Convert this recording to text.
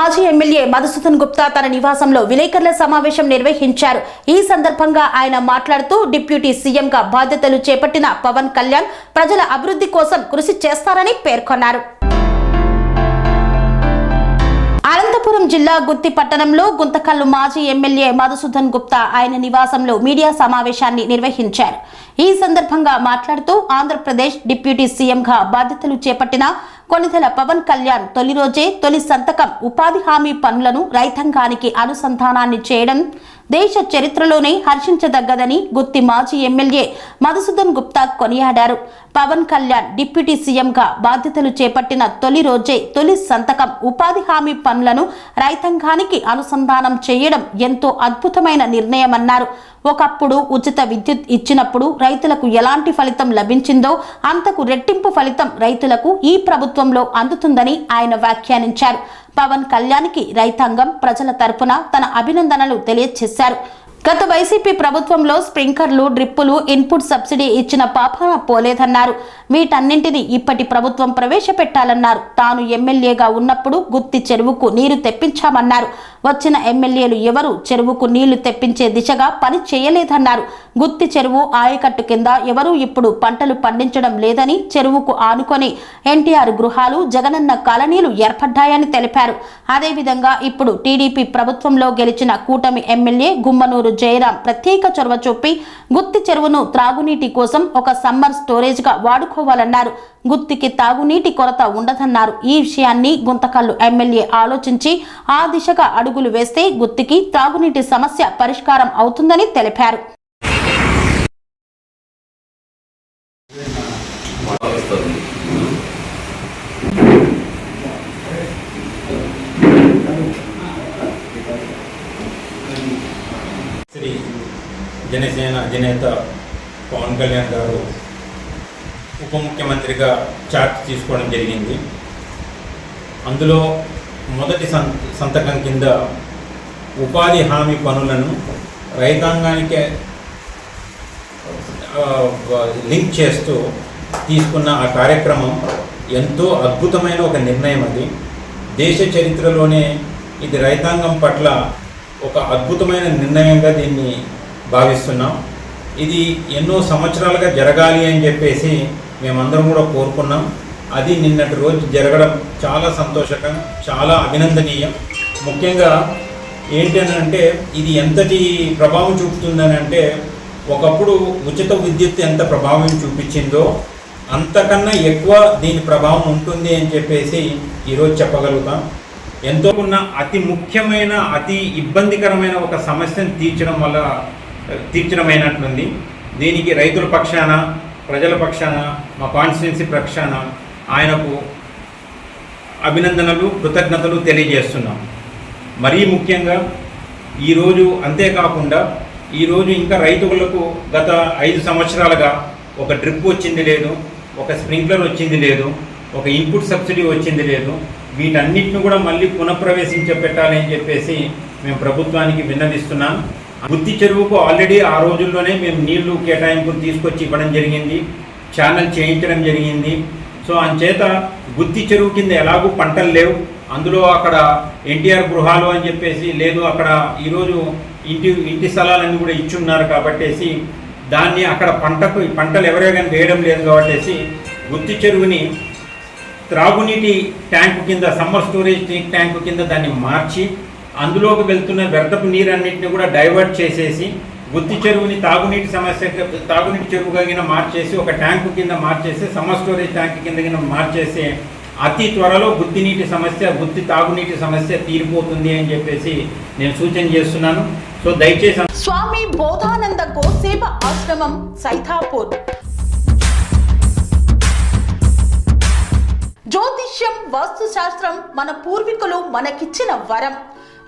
మాజీ ఎమ్మెల్యే మధుసూదన్ గుప్తా తన నివాసంలో విలేకరుల సమావేశం నిర్వహించారు. ఈ సందర్భంగా ఆయన మాట్లాడుతూ డిప్యూటీ సీఎంగా బాధ్యతలు చేపట్టిన పవన్ కళ్యాణ్ ప్రజల అభివృద్ధి కోసం కృషి చేస్తారని పేర్కొన్నారు. అనంతపురం జిల్లా గుత్తి పట్టణంలో గుంతకల్లు మాజీ ఎమ్మెల్యే మధుసూదన్ గుప్తా ఆయన నివాసంలో మీడియా సమావేశాన్ని నిర్వహించారు. ఈ సందర్భంగా మాట్లాడుతూ ఆంధ్రప్రదేశ్ డిప్యూటీ సీఎంగా బాధ్యతలు చేపట్టిన కొనిదెల పవన్ కళ్యాణ్ తొలి రోజే తొలి సంతకం ఉపాధి హామీ పనులను రైతాంగానికి అనుసంధానాన్ని చేయడం దేశ చరిత్రలోనే హర్షించదగ్గదని గుత్తి మాజీ ఎమ్మెల్యే మధుసూదన్ గుప్తా కొనియాడారు. పవన్ కళ్యాణ్ డిప్యూటీ సీఎంగా బాధ్యతలు చేపట్టిన తొలి రోజే తొలి సంతకం ఉపాధి హామీ పనులను రైతాంగానికి అనుసంధానం చేయడం ఎంతో అద్భుతమైన నిర్ణయమన్నారు. ఒకప్పుడు ఉచిత విద్యుత్ ఇచ్చినప్పుడు రైతులకు ఎలాంటి ఫలితం లభించిందో అంతకు రెట్టింపు ఫలితం రైతులకు ఈ ప్రభుత్వంలో అందుతుందని ఆయన వ్యాఖ్యానించారు. పవన్ కళ్యాణ్కి రైతాంగం ప్రజల తరపున తన అభినందనలు తెలియజేశారు గత వైసీపీ ప్రభుత్వంలో స్ప్రింకర్లు డ్రిప్పులు ఇన్పుట్ సబ్సిడీ ఇచ్చిన పాపాన పోలేదన్నారు. వీటన్నింటినీ ఇప్పటి ప్రభుత్వం ప్రవేశపెట్టాలన్నారు. తాను ఎమ్మెల్యేగా ఉన్నప్పుడు గుత్తి చెరువుకు నీరు తెప్పించామన్నారు. వచ్చిన ఎమ్మెల్యేలు ఎవరు చెరువుకు నీళ్ళు తెప్పించే దిశగా పని చేయలేదన్నారు. గుత్తి చెరువు ఆయకట్టు కింద ఎవరూ ఇప్పుడు పంటలు పండించడం లేదని చెరువుకు ఆనుకొని ఎన్టీఆర్ గృహాలు జగనన్న కాలనీలు ఏర్పడ్డాయని తెలిపారు. అదేవిధంగా ఇప్పుడు టీడీపీ ప్రభుత్వంలో గెలిచిన కూటమి ఎమ్మెల్యే గుమ్మనూరు జయరాం ప్రత్యేక చొరవ చూపి గుత్తి చెరువును త్రాగునీటి కోసం ఒక సమ్మర్ స్టోరేజ్గా వాడుకోవాలన్నారు. గుత్తికి తాగునీటి కొరత ఉండదన్నారు. ఈ విషయాన్ని గుంతకల్లు ఎమ్మెల్యే ఆలోచించి ఆ దిశగా అడుగులు వేస్తే గుత్తికి త్రాగునీటి సమస్య పరిష్కారం అవుతుందని తెలిపారు శ్రీ జనసేన అధినేత పవన్ కళ్యాణ్ గారు ఉప ముఖ్యమంత్రిగా చార్జ్ తీసుకోవడం జరిగింది. అందులో మొదటి సం సంతకం కింద ఉపాధి హామీ పనులను రైతాంగానికి లింక్ చేస్తూ తీసుకున్న ఆ కార్యక్రమం ఎంతో అద్భుతమైన ఒక నిర్ణయం అది. దేశ చరిత్రలోనే ఇది రైతాంగం పట్ల ఒక అద్భుతమైన నిర్ణయంగా దీన్ని భావిస్తున్నాం. ఇది ఎన్నో సంవత్సరాలుగా జరగాలి అని చెప్పేసి మేమందరం కూడా కోరుకున్నాం. అది నిన్నటి రోజు జరగడం చాలా సంతోషకరం చాలా అభినందనీయం. ముఖ్యంగా ఏంటంటే ఇది ఎంతటి ప్రభావం చూపుతుందని అంటే ఒకప్పుడు ఉచిత విద్యుత్ ఎంత ప్రభావం చూపించిందో అంతకన్నా ఎక్కువ దీని ప్రభావం ఉంటుంది అని చెప్పేసి ఈరోజు చెప్పగలుగుతాం. ఎంతో ఉన్న అతి ముఖ్యమైన అతి ఇబ్బందికరమైన ఒక సమస్యను తీర్చడం వల్ల తీర్చడమైనట్లుంది. దీనికి రైతుల పక్షాన ప్రజల పక్షాన మా కాన్స్టిట్యున్సీ పక్షాన ఆయనకు అభినందనలు కృతజ్ఞతలు తెలియజేస్తున్నాం. మరీ ముఖ్యంగా ఈరోజు అంతేకాకుండా ఈరోజు ఇంకా రైతులకు గత ఐదు సంవత్సరాలుగా ఒక డ్రిప్ వచ్చింది లేదు ఒక స్ప్రింక్లర్ వచ్చింది లేదు ఒక ఇన్పుట్ సబ్సిడీ వచ్చింది లేదు. వీటన్నిటిని కూడా మళ్ళీ పునఃప్రవేశించ పెట్టాలని చెప్పేసి మేము ప్రభుత్వానికి విన్నవిస్తున్నాం. బుద్ధి చెరువుకు ఆల్రెడీ ఆ రోజుల్లోనే మేము నీళ్ళు కేటాయింపులు తీసుకొచ్చి ఇవ్వడం జరిగింది ఛానల్ చేయించడం జరిగింది. సో అంచేత గుత్తి చెరువు కింద ఎలాగూ పంటలు లేవు. అందులో అక్కడ ఎన్టీఆర్ గృహాలు అని చెప్పేసి లేదు అక్కడ ఈరోజు ఇంటి ఇంటి స్థలాలన్నీ కూడా ఇచ్చున్నారు కాబట్టేసి దాన్ని అక్కడ పంటకు పంటలు ఎవరే కానీ వేయడం లేదు కాబట్టేసి గుత్తి చెరువుని త్రాగునీటి ట్యాంకు కింద సమ్మర్ స్టోరేజ్ ట్యాంకు కింద దాన్ని మార్చి అందులోకి వెళ్తున్న వ్యర్థపు నీరన్నింటిని కూడా డైవర్ట్ చేసేసి గుత్తి చెరువుని తాగునీటి సమస్య తాగునీటి చెరువుగా కింద మార్చేసి ఒక ట్యాంకు కింద మార్చేసి సమ్మర్ స్టోరేజ్ ట్యాంక్ కింద కింద మార్చేసి అతి త్వరలో గుత్తి నీటి సమస్య గుత్తి తాగునీటి సమస్య తీరిపోతుంది అని చెప్పేసి నేను సూచన చేస్తున్నాను. సో దయచేసి స్వామి బోధానంద గోసేవ ఆశ్రమం సైథాపూర్ జ్యోతిష్యం వాస్తుశాస్త్రం మన పూర్వీకులు మనకిచ్చిన వరం.